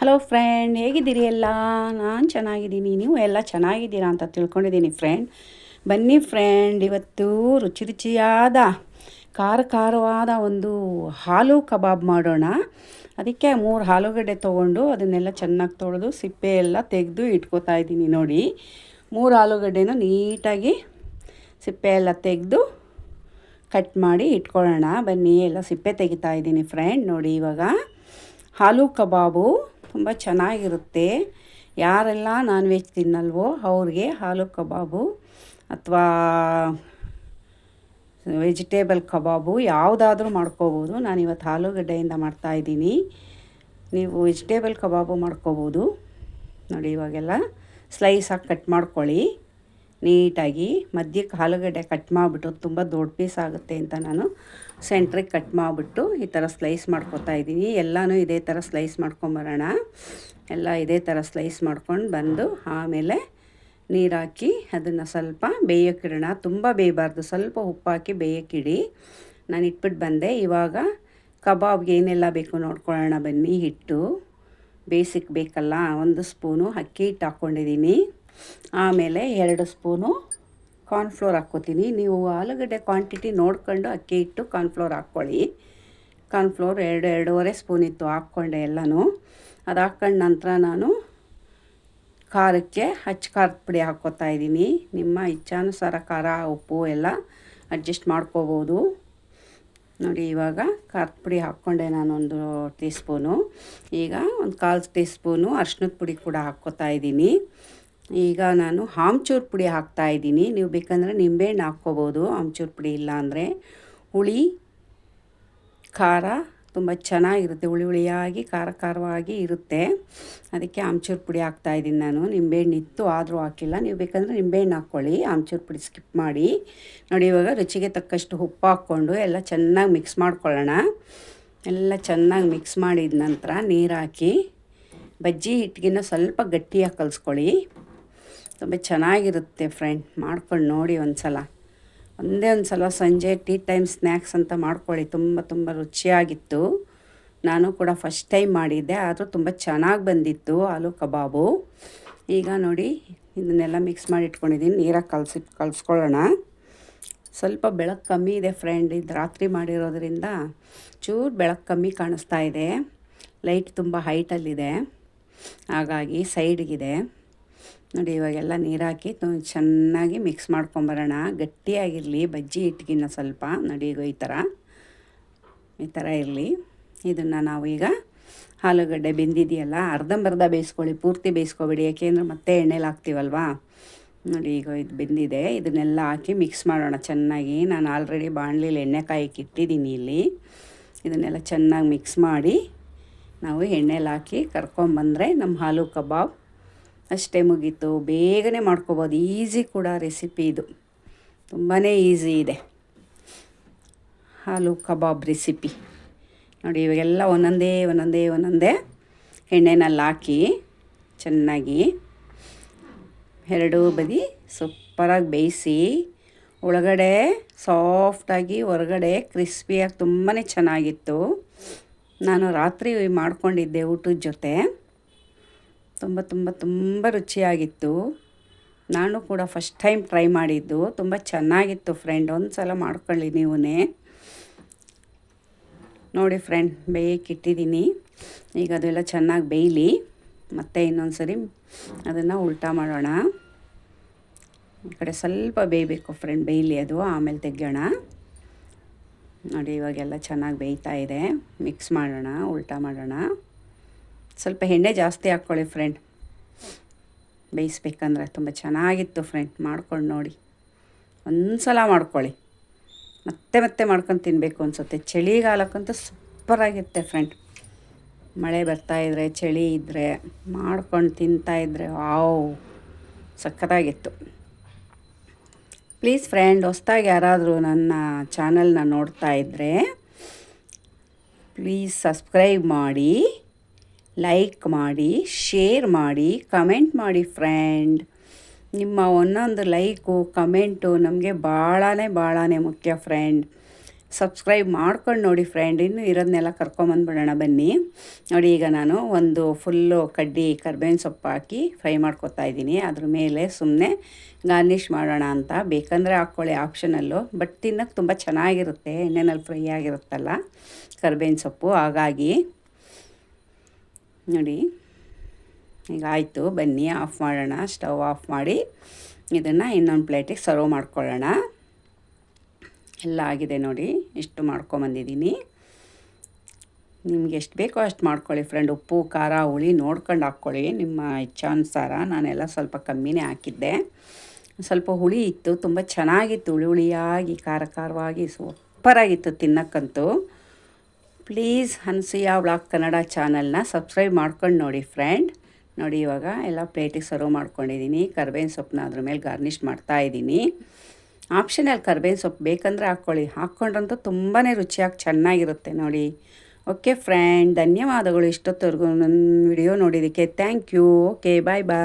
Hello friend ಹೇಗಿದ್ದೀರಿ ಎಲ್ಲ? ನಾನು ಚೆನ್ನಾಗಿದ್ದೀನಿ. ನೀವು ಎಲ್ಲ ಚೆನ್ನಾಗಿದ್ದೀರಾ ಅಂತ ತಿಳ್ಕೊಂಡಿದ್ದೀನಿ ಫ್ರೆಂಡ್ ಬನ್ನಿ ಫ್ರೆಂಡ್ ಇವತ್ತು ರುಚಿ ರುಚಿಯಾದ, ಖಾರ ಖಾರವಾದ ಒಂದು ಹಾಲು ಕಬಾಬ್ ಮಾಡೋಣ. ಅದಕ್ಕೆ ಮೂರು ಆಲೂಗಡ್ಡೆ ತೊಗೊಂಡು ಅದನ್ನೆಲ್ಲ ಚೆನ್ನಾಗಿ ತೊಳೆದು ಸಿಪ್ಪೆ ಎಲ್ಲ ತೆಗೆದು ಇಟ್ಕೋತಾ ಇದ್ದೀನಿ ನೋಡಿ. ಮೂರು ಆಲೂಗಡ್ಡೆನ ನೀಟಾಗಿ ಸಿಪ್ಪೆ ಎಲ್ಲ ತೆಗೆದು ಕಟ್ ಮಾಡಿ ಇಟ್ಕೊಳ್ಳೋಣ. ಬನ್ನಿ, ಎಲ್ಲ ಸಿಪ್ಪೆ ತೆಗಿತಾ ಇದ್ದೀನಿ ಫ್ರೆಂಡ್ ನೋಡಿ ಇವಾಗ ಹಾಲು ಕಬಾಬು. ತುಂಬ ಚೆನ್ನಾಗಿರುತ್ತೆ. ಯಾರೆಲ್ಲ ನಾನ್ ವೆಜ್ ತಿನ್ನಲ್ವೋ ಅವ್ರಿಗೆ ಹಾಲು ಕಬಾಬು ಅಥವಾ ವೆಜಿಟೇಬಲ್ ಕಬಾಬು ಯಾವುದಾದ್ರೂ ಮಾಡ್ಕೋಬೋದು. ನಾನು ಇವತ್ತು ಆಲೂಗಡ್ಡೆಯಿಂದ ಮಾಡ್ತಾಯಿದ್ದೀನಿ ನೀವು ವೆಜಿಟೇಬಲ್ ಕಬಾಬು ಮಾಡ್ಕೋಬೋದು. ನೋಡಿ ಇವಾಗೆಲ್ಲ ಸ್ಲೈಸಾಗಿ ಕಟ್ ಮಾಡ್ಕೊಳ್ಳಿ. ನೀಟಾಗಿ ಮಧ್ಯಕ್ಕೆ ಆಲೂಗಡ್ಡೆ ಕಟ್ ಮಾಡಿಬಿಟ್ಟು ತುಂಬ ದೊಡ್ಡ ಪೀಸ್ ಆಗುತ್ತೆ ಅಂತ ನಾನು ಸೆಂಟ್ರಿಗೆ ಕಟ್ ಮಾಡಿಬಿಟ್ಟು ಈ ಥರ ಸ್ಲೈಸ್ ಮಾಡ್ಕೊತಾ ಇದ್ದೀನಿ. ಎಲ್ಲನೂ ಇದೇ ಥರ ಸ್ಲೈಸ್ ಮಾಡ್ಕೊಂಬರೋಣ. ಎಲ್ಲ ಇದೇ ಥರ ಸ್ಲೈಸ್ ಮಾಡ್ಕೊಂಡು ಬಂದು ಆಮೇಲೆ ನೀರು ಹಾಕಿ ಅದನ್ನು ಸ್ವಲ್ಪ ಬೇಯೋಕ್ಕಿಡೋಣ ತುಂಬ ಬೇಯಬಾರ್ದು, ಸ್ವಲ್ಪ ಉಪ್ಪು ಹಾಕಿ ಬೇಯೋಕ್ಕಿಡಿ ನಾನು ಇಟ್ಬಿಟ್ಟು ಬಂದೆ. ಇವಾಗ ಕಬಾಬ್ಗೆ ಏನೆಲ್ಲ ಬೇಕು ನೋಡ್ಕೊಳ್ಳೋಣ ಬನ್ನಿ. ಹಿಟ್ಟು, ಬೇಸಿಕ್ ಬೇಕಲ್ಲ, ಒಂದು ಸ್ಪೂನು ಅಕ್ಕಿ ಹಿಟ್ಟು ಹಾಕ್ಕೊಂಡಿದ್ದೀನಿ ಆಮೇಲೆ ಎರಡು ಸ್ಪೂನು ಕಾರ್ನ್ಫ್ಲೋರ್ ಹಾಕ್ಕೋತೀನಿ. ನೀವು ಆಲೂಗಡ್ಡೆ ಕ್ವಾಂಟಿಟಿ ನೋಡ್ಕೊಂಡು ಅಕ್ಕಿ ಇಟ್ಟು ಕಾರ್ನ್ಫ್ಲೋರ್ ಹಾಕ್ಕೊಳ್ಳಿ. ಕಾರ್ನ್ಫ್ಲೋರ್ ಎರಡು, ಎರಡೂವರೆ ಸ್ಪೂನ್ ಇತ್ತು ಹಾಕ್ಕೊಂಡೆ ಎಲ್ಲನೂ. ಅದು ಹಾಕ್ಕೊಂಡ ನಂತರ ನಾನು ಖಾರಕ್ಕೆ ಹಚ್ಚಿ ಖಾರದ ಪುಡಿ ಹಾಕ್ಕೋತಾ ಇದ್ದೀನಿ. ನಿಮ್ಮ ಇಚ್ಛಾನುಸಾರ ಖಾರ, ಉಪ್ಪು ಎಲ್ಲ ಅಡ್ಜಸ್ಟ್ ಮಾಡ್ಕೋಬೋದು. ನೋಡಿ, ಇವಾಗ ಖಾರದ ಪುಡಿ ಹಾಕ್ಕೊಂಡೆ ನಾನೊಂದು ಟೀ ಸ್ಪೂನು ಈಗ ಒಂದು ಕಾಲು ಟೀ ಸ್ಪೂನು ಅರ್ಶಿನದ ಪುಡಿ ಕೂಡ ಹಾಕ್ಕೋತಾ ಇದ್ದೀನಿ. ಈಗ ನಾನು ಆಮ್ಚೂರ್ ಪುಡಿ ಹಾಕ್ತಾ ಇದ್ದೀನಿ. ನೀವು ಬೇಕಂದರೆ ನಿಂಬೆಹಣ್ಣು ಹಾಕ್ಕೋಬೋದು. ಆಮ್ಚೂರ್ ಪುಡಿ ಇಲ್ಲ ಅಂದರೆ ಹುಳಿ, ಖಾರ ತುಂಬ ಚೆನ್ನಾಗಿರುತ್ತೆ. ಹುಳಿ ಹುಳಿಯಾಗಿ, ಖಾರ ಖಾರವಾಗಿ ಇರುತ್ತೆ. ಅದಕ್ಕೆ ಆಮ್ಚೂರು ಪುಡಿ ಹಾಕ್ತಾಯಿದ್ದೀನಿ ನಾನು. ನಿಂಬೆಹಣ್ಣು ಇತ್ತು, ಆದರೂ ಹಾಕಿಲ್ಲ. ನೀವು ಬೇಕಂದರೆ ನಿಂಬೆಹಣ್ಣು ಹಾಕ್ಕೊಳ್ಳಿ. ಆಮ್ಚೂರು ಪುಡಿ ಸ್ಕಿಪ್ ಮಾಡಿ. ನೋಡಿ, ಇವಾಗ ರುಚಿಗೆ ತಕ್ಕಷ್ಟು ಉಪ್ಪು ಹಾಕ್ಕೊಂಡು ಎಲ್ಲ ಚೆನ್ನಾಗಿ ಮಿಕ್ಸ್ ಮಾಡ್ಕೊಳ್ಳೋಣ. ಎಲ್ಲ ಚೆನ್ನಾಗಿ ಮಿಕ್ಸ್ ಮಾಡಿದ ನಂತರ ನೀರು ಹಾಕಿ, ಬಜ್ಜಿ ಹಿಟ್ಟಿಗಿನ ಸ್ವಲ್ಪ ಗಟ್ಟಿಯಾಗಿ ಕಲಿಸ್ಕೊಳ್ಳಿ. ತುಂಬ ಚೆನ್ನಾಗಿರುತ್ತೆ ಫ್ರೆಂಡ್ ಮಾಡ್ಕೊಂಡು ನೋಡಿ ಒಂದು ಸಲ ಒಂದೇ ಒಂದು ಸಲ ಸಂಜೆ ಟೀ ಟೈಮ್ ಸ್ನ್ಯಾಕ್ಸ್ ಅಂತ ಮಾಡ್ಕೊಳ್ಳಿ. ತುಂಬ ತುಂಬ ರುಚಿಯಾಗಿತ್ತು. ನಾನು ಕೂಡ ಫಸ್ಟ್ ಟೈಮ್ ಮಾಡಿದ್ದೆ. ಆದರೂ ತುಂಬ ಚೆನ್ನಾಗಿ ಬಂದಿತ್ತು ಆಲೂ ಕಬಾಬು. ಈಗ ನೋಡಿ, ಇದನ್ನೆಲ್ಲ ಮಿಕ್ಸ್ ಮಾಡಿ ಇಟ್ಕೊಂಡಿದ್ದೀನಿ. ನೀರಾಗಿ ಕಲಸಿ ಕಲಿಸ್ಕೊಳ್ಳೋಣ. ಸ್ವಲ್ಪ ಬೆಳಕು ಕಮ್ಮಿ ಇದೆ ಫ್ರೆಂಡ್ ಇದು ರಾತ್ರಿ ಮಾಡಿರೋದ್ರಿಂದ ಚೂರು ಬೆಳಕು ಕಮ್ಮಿ ಕಾಣಿಸ್ತಾ ಇದೆ. ಲೈಟ್ ತುಂಬ ಹೈಟಲ್ಲಿದೆ ಹಾಗಾಗಿ ಸೈಡ್ಗಿದೆ ನೋಡಿ, ಇವಾಗೆಲ್ಲ ನೀರು ಹಾಕಿ ಚೆನ್ನಾಗಿ ಮಿಕ್ಸ್ ಮಾಡ್ಕೊಂಬರೋಣ. ಗಟ್ಟಿಯಾಗಿರಲಿ, ಬಜ್ಜಿ ಹಿಟ್ಟಿಗಿನ ಸ್ವಲ್ಪ. ನೋಡಿ ಈ ಥರ. ಈ ಥರ ಇರಲಿ. ಇದನ್ನು ನಾವು ಈಗ ಆಲೂಗಡ್ಡೆ ಬೆಂದಿದೆಯಲ್ಲ, ಅರ್ಧಂಬರ್ಧ ಬೇಯಿಸ್ಕೊಳ್ಳಿ. ಪೂರ್ತಿ ಬೇಯಿಸ್ಕೊಬೇಡಿ. ಯಾಕೆಂದ್ರೆ ಮತ್ತೆ ಎಣ್ಣೆಲಿ ಹಾಕ್ತೀವಲ್ವಾ? ನೋಡಿ, ಈಗ ಇದು ಬೆಂದಿದೆ. ಇದನ್ನೆಲ್ಲ ಹಾಕಿ ಮಿಕ್ಸ್ ಮಾಡೋಣ. ಚೆನ್ನಾಗಿ. ನಾನು ಆಲ್ರೆಡಿ ಬಾಣಲಿಲಿ ಎಣ್ಣೆ ಕಾಯಕ್ಕೆ ಇಟ್ಟಿದ್ದೀನಿ ಇಲ್ಲಿ. ಇದನ್ನೆಲ್ಲ ಚೆನ್ನಾಗಿ ಮಿಕ್ಸ್ ಮಾಡಿ, ನಾವು ಎಣ್ಣೆಲಿ ಹಾಕಿ ಕರ್ಕೊಂಬಂದರೆ ನಮ್ಮ ಹಾಲು ಕಬಾಬ್ ಅಷ್ಟೇ ಮುಗೀತು. ಬೇಗನೆ ಮಾಡ್ಕೋಬೋದು. ಈಸಿ ಕೂಡ ರೆಸಿಪಿ ಇದು. ತುಂಬಾ ಈಸಿ ಇದೆ. ಹಾಲು ಕಬಾಬ್ ರೆಸಿಪಿ. ನೋಡಿ, ಇವಾಗೆಲ್ಲ ಒಂದೊಂದೇ ಒಂದೊಂದೇ ಒಂದೊಂದೇ ಎಣ್ಣೆನಲ್ಲಿ ಹಾಕಿ ಚೆನ್ನಾಗಿ ಎರಡೂ ಬದಿ ಸೂಪರಾಗಿ ಬೇಯಿಸಿ ಒಳಗಡೆ ಸಾಫ್ಟಾಗಿ ಹೊರಗಡೆ ಕ್ರಿಸ್ಪಿಯಾಗಿ ತುಂಬಾ ಚೆನ್ನಾಗಿತ್ತು. ನಾನು ರಾತ್ರಿ ಮಾಡ್ಕೊಂಡಿದ್ದೆ ಊಟದ ಜೊತೆ. ತುಂಬ ತುಂಬ ತುಂಬ ರುಚಿಯಾಗಿತ್ತು. ನಾನು ಕೂಡ ಫಸ್ಟ್ ಟೈಮ್ ಟ್ರೈ ಮಾಡಿದ್ದು. ತುಂಬ ಚೆನ್ನಾಗಿತ್ತು ಫ್ರೆಂಡ್ ಒಂದು ಸಲ ಮಾಡ್ಕೊಳ್ಳಿ ನೀವೂ ನೋಡಿ ಫ್ರೆಂಡ್ ಬೇಯಕ್ಕಿಟ್ಟಿದ್ದೀನಿ ಈಗ ಅದೆಲ್ಲ ಚೆನ್ನಾಗಿ ಬೇಯಲಿ. ಮತ್ತೆ ಇನ್ನೊಂದು ಸರಿ ಅದನ್ನು ಉಲ್ಟಾ ಮಾಡೋಣ. ಈ ಕಡೆ ಸ್ವಲ್ಪ ಬೇಯಬೇಕು ಫ್ರೆಂಡ್ ಬೇಯಲಿ ಅದು. ಆಮೇಲೆ ತೆಗೆಯೋಣ. ನೋಡಿ ಇವಾಗೆಲ್ಲ ಚೆನ್ನಾಗಿ ಬೇಯ್ತಾ ಇದೆ. ಮಿಕ್ಸ್ ಮಾಡೋಣ, ಉಲ್ಟಾ ಮಾಡೋಣ. ಸ್ವಲ್ಪ ಎಣ್ಣೆ ಜಾಸ್ತಿ ಹಾಕ್ಕೊಳ್ಳಿ ಫ್ರೆಂಡ್ ಬೇಯಿಸ್ಬೇಕಂದ್ರೆ ತುಂಬ ಚೆನ್ನಾಗಿತ್ತು ಫ್ರೆಂಡ್ ಮಾಡ್ಕೊಂಡು ನೋಡಿ. ಒಂದು ಸಲ ಮಾಡ್ಕೊಳ್ಳಿ. ಮತ್ತೆ ಮತ್ತೆ ಮಾಡ್ಕೊಂಡು ತಿನ್ನಬೇಕು ಅನಿಸುತ್ತೆ. ಚಳಿಗಾಲಕ್ಕಂತೂ ಸೂಪರಾಗಿರುತ್ತೆ ಫ್ರೆಂಡ್ ಮಳೆ ಬರ್ತಾಯಿದ್ರೆ ಚಳಿ ಇದ್ದರೆ ಮಾಡ್ಕೊಂಡು ತಿಂತಾಯಿದ್ರೆ ವಾವ್. ಸಖತ್ತಾಗಿತ್ತು. ಪ್ಲೀಸ್ ಫ್ರೆಂಡ್ ಹೊಸ್ದಾಗಿ ಯಾರಾದರೂ ನನ್ನ ಚಾನಲ್ನ ನೋಡ್ತಾ ಇದ್ದರೆ ಪ್ಲೀಸ್ ಸಬ್ಸ್ಕ್ರೈಬ್ ಮಾಡಿ. ಲೈಕ್ ಮಾಡಿ ಶೇರ್ ಮಾಡಿ ಕಮೆಂಟ್ ಮಾಡಿ ಫ್ರೆಂಡ್ ನಿಮ್ಮ ಒಂದೊಂದು ಲೈಕು ಕಮೆಂಟು ನಮಗೆ ಭಾಳನೇ ಭಾಳನೇ ಮುಖ್ಯ ಫ್ರೆಂಡ್ ಸಬ್ಸ್ಕ್ರೈಬ್ ಮಾಡ್ಕೊಂಡು ನೋಡಿ ಫ್ರೆಂಡ್ ಇನ್ನು ಇರೋದನ್ನೆಲ್ಲ ಕರ್ಕೊಂಬಂದ್ಬಿಡೋಣ ಬನ್ನಿ. ನೋಡಿ ಈಗ ನಾನು ಒಂದು ಫುಲ್ಲು ಕಡ್ಡಿ ಕರ್ಬೇವಿನ ಸೊಪ್ಪು ಹಾಕಿ ಫ್ರೈ ಮಾಡ್ಕೊತಾ ಇದ್ದೀನಿ. ಅದ್ರ ಮೇಲೆ ಸುಮ್ಮನೆ ಗಾರ್ನಿಷ್ ಮಾಡೋಣ ಅಂತ. ಬೇಕಂದರೆ ಹಾಕ್ಕೊಳ್ಳಿ ಆಪ್ಷನಲ್ಲು ಬಟ್ ತಿನ್ನೋಕ್ಕೆ ತುಂಬ ಚೆನ್ನಾಗಿರುತ್ತೆ. ಎಣ್ಣೆನಲ್ಲಿ ಫ್ರೈ ಆಗಿರುತ್ತಲ್ಲ ಕರ್ಬೇವಿನ ಸೊಪ್ಪು. ಹಾಗಾಗಿ ನೋಡಿ. ಈಗ ಆಯಿತು, ಬನ್ನಿ ಆಫ್ ಮಾಡೋಣ ಸ್ಟವ್ ಆಫ್ ಮಾಡಿ. ಇದನ್ನು ಇನ್ನೊಂದು ಪ್ಲೇಟಿಗೆ ಸರ್ವ್ ಮಾಡ್ಕೊಳ್ಳೋಣ. ಎಲ್ಲ ಆಗಿದೆ ನೋಡಿ, ಇಷ್ಟು ಮಾಡ್ಕೊಂಬಂದಿದ್ದೀನಿ ನಿಮ್ಗೆ ಎಷ್ಟು ಬೇಕೋ ಅಷ್ಟು ಮಾಡ್ಕೊಳ್ಳಿ ಫ್ರೆಂಡ್ ಉಪ್ಪು, ಖಾರ, ಹುಳಿ ನೋಡ್ಕೊಂಡು ಹಾಕ್ಕೊಳ್ಳಿ. ನಿಮ್ಮ ಇಚ್ಛಾನುಸಾರ ನಾನೆಲ್ಲ ಸ್ವಲ್ಪ ಕಮ್ಮಿನೇ ಹಾಕಿದ್ದೆ. ಸ್ವಲ್ಪ ಹುಳಿ ಇತ್ತು, ತುಂಬ ಚೆನ್ನಾಗಿತ್ತು, ಹುಳಿ ಹುಳಿಯಾಗಿ, ಖಾರ ಖಾರವಾಗಿ ಸೂಪರಾಗಿತ್ತು ತಿನ್ನಕ್ಕಂತೂ. ಪ್ಲೀಸ್ ಹನ್ಸಿಯಾ ಬ್ಲಾಗ್ ಕನ್ನಡ ಚಾನಲ್ನ ಸಬ್ಸ್ಕ್ರೈಬ್ ಮಾಡ್ಕೊಂಡು ನೋಡಿ ಫ್ರೆಂಡ್ ನೋಡಿ ಇವಾಗ ಎಲ್ಲ ಪ್ಲೇಟಿಗೆ ಸರ್ವ್ ಮಾಡ್ಕೊಂಡಿದ್ದೀನಿ ಕರ್ಬೇವಿನ ಸೊಪ್ಪನ್ನ ಅದ್ರ ಮೇಲೆ ಗಾರ್ನಿಷ್ ಮಾಡ್ತಾ ಇದ್ದೀನಿ ಆಪ್ಷನಲ್ ಕರ್ಬೇವಿನ ಸೊಪ್ಪು ಬೇಕಂದರೆ ಹಾಕ್ಕೊಳ್ಳಿ. ಹಾಕ್ಕೊಂಡ್ರಂತೂ ತುಂಬಾ ರುಚಿಯಾಗಿ ಚೆನ್ನಾಗಿರುತ್ತೆ ನೋಡಿ. ಓಕೆ ಫ್ರೆಂಡ್ ಧನ್ಯವಾದಗಳು. ಇಷ್ಟೊತ್ತವರೆಗೂ ನನ್ನ ವಿಡಿಯೋ ನೋಡಿದ್ದಕ್ಕೆ thank you okay bye bye